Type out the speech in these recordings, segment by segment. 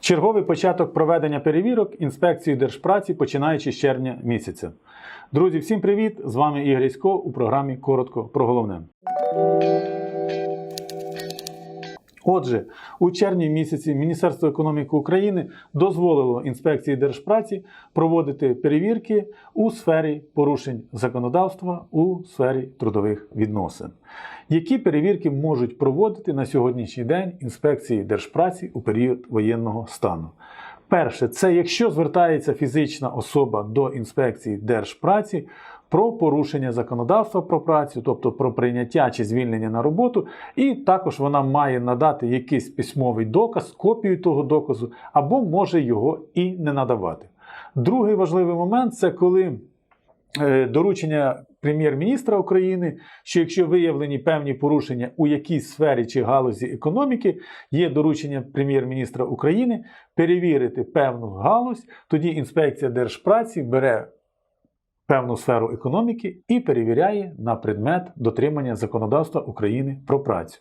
Черговий початок проведення перевірок інспекції Держпраці починаючи з червня місяця. Друзі, всім привіт! З вами Ігор Ісько у програмі Коротко про головне. Отже, у червні місяці Міністерство економіки України дозволило інспекції Держпраці проводити перевірки у сфері порушень законодавства у сфері трудових відносин. Які перевірки можуть проводити на сьогоднішній день інспекції Держпраці у період воєнного стану? Перше, це якщо звертається фізична особа до інспекції Держпраці про порушення законодавства про працю, тобто про прийняття чи звільнення на роботу, і також вона має надати якийсь письмовий доказ, копію того доказу, або може його і не надавати. Другий важливий момент це коли е, доручення прем'єр-міністра України, що якщо виявлені певні порушення у якійсь сфері чи галузі економіки, є доручення прем'єр-міністра України перевірити певну галузь, тоді інспекція Держпраці бере певну сферу економіки і перевіряє на предмет дотримання законодавства України про працю.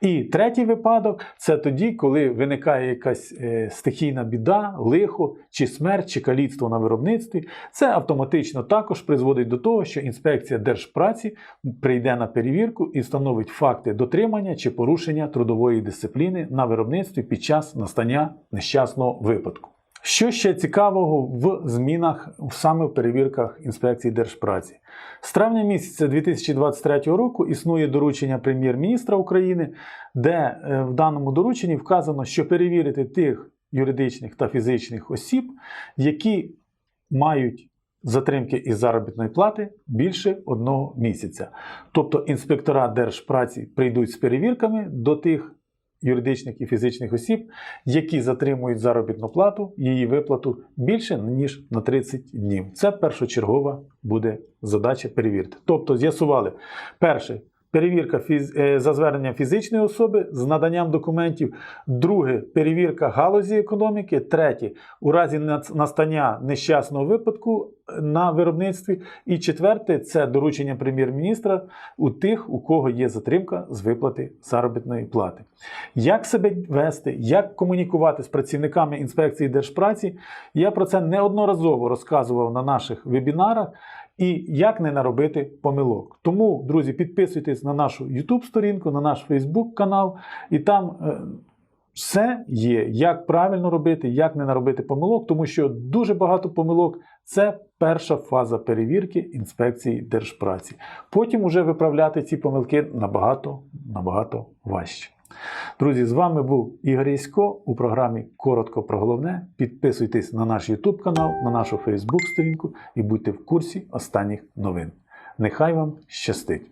І третій випадок це тоді, коли виникає якась е, стихійна біда, лихо, чи смерть, чи каліцтво на виробництві. Це автоматично також призводить до того, що інспекція Держпраці прийде на перевірку і встановить факти дотримання чи порушення трудової дисципліни на виробництві під час настання нещасного випадку. Що ще цікавого в змінах саме в перевірках інспекції Держпраці? З травня місяця 2023 року існує доручення прем'єр-міністра України, де е, в даному дорученні вказано, що перевірити тих юридичних та фізичних осіб, які мають затримки із заробітної плати більше одного місяця. Тобто інспектора Держпраці прийдуть з перевірками до тих юридичних і фізичних осіб, які затримують заробітну плату, її виплату більше ніж на 30 днів. Це першочергова буде задача перевірити. Тобто з'ясували перше. Перевірка е, за зверненням фізичної особи з наданням документів. Друге перевірка галузі економіки. Третє у разі настання нещасного випадку на виробництві. І четверте це доручення прем'єр-міністра у тих, у кого є затримка з виплати заробітної плати. Як себе вести, як комунікувати з працівниками інспекції Держпраці, я про це неодноразово розказував на наших вебінарах. І як не наробити помилок. Тому, друзі, підписуйтесь на нашу YouTube сторінку, на наш Facebook канал, і там е, все є, як правильно робити, як не наробити помилок, тому що дуже багато помилок це перша фаза перевірки інспекції Держпраці. Потім уже виправляти ці помилки набагато, набагато важче. Друзі, з вами був Ігор Ясько у програмі Коротко про головне. Підписуйтесь на наш YouTube канал, на нашу Facebook сторінку і будьте в курсі останніх новин. Нехай вам щастить!